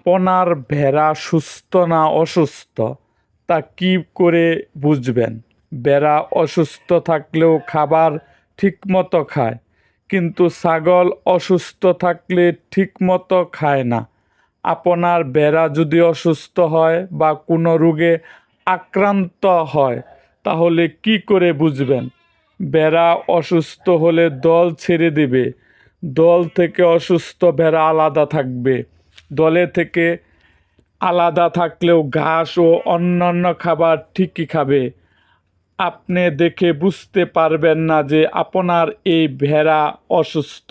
আপনার ভেড়া সুস্থ না অসুস্থ, তা কি করে বুঝবেন? ভেড়া অসুস্থ থাকলেও খাবার ঠিকমতো খায়, কিন্তু ছাগল অসুস্থ থাকলে ঠিকমতো খায় না। আপনার বেড়া যদি অসুস্থ হয় বা কোনো রোগে আক্রান্ত হয়, তাহলে কি করে বুঝবেন? বেড়া অসুস্থ হলে দল ছেড়ে দেবে। দল থেকে অসুস্থ ভেড়া আলাদা থাকবে। দলে থেকে আলাদা থাকলেও ঘাস ও অন্যান্য খাবার ঠিকই খাবে। আপনি দেখে বুঝতে পারবেন না যে আপনার এই ভেড়া অসুস্থ।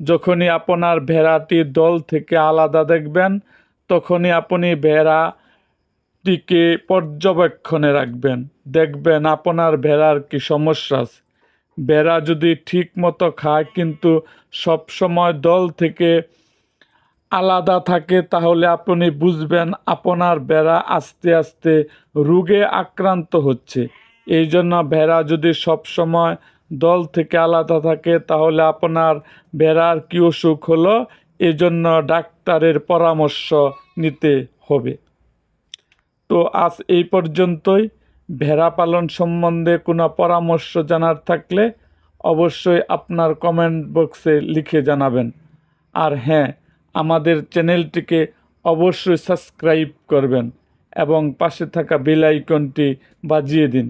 যখনই আপনার ভেড়াটি দল থেকে আলাদা দেখবেন, তখনই আপনি ভেড়াটিকে পর্যবেক্ষণে রাখবেন। দেখবেন আপনার ভেড়ার কি সমস্যা আছে। ভেড়া যদি ঠিক মতো খায়, কিন্তু সবসময় দল থেকে আলাদা থাকে, তাহলে আপনি বুঝবেন আপনার ভেড়া আস্তে আস্তে রোগে আক্রান্ত হচ্ছে। এই জন্য ভেড়া যদি সবসময় দল থেকে আলাদা থাকে, তাহলে আপনার ভেড়ার কী অসুখ হলো? এই জন্য ডাক্তারের পরামর্শ নিতে হবে। তো আজ এই পর্যন্তই। ভেড়া পালন সম্বন্ধে কোনো পরামর্শ জানার থাকলে অবশ্যই আপনার কমেন্ট বক্সে লিখে জানাবেন। আর হ্যাঁ আমাদের চ্যানেলটিকে অবশ্যই সাবস্ক্রাইব করবেন এবং পাশে থাকা বেল আইকনটি বাজিয়ে দিন।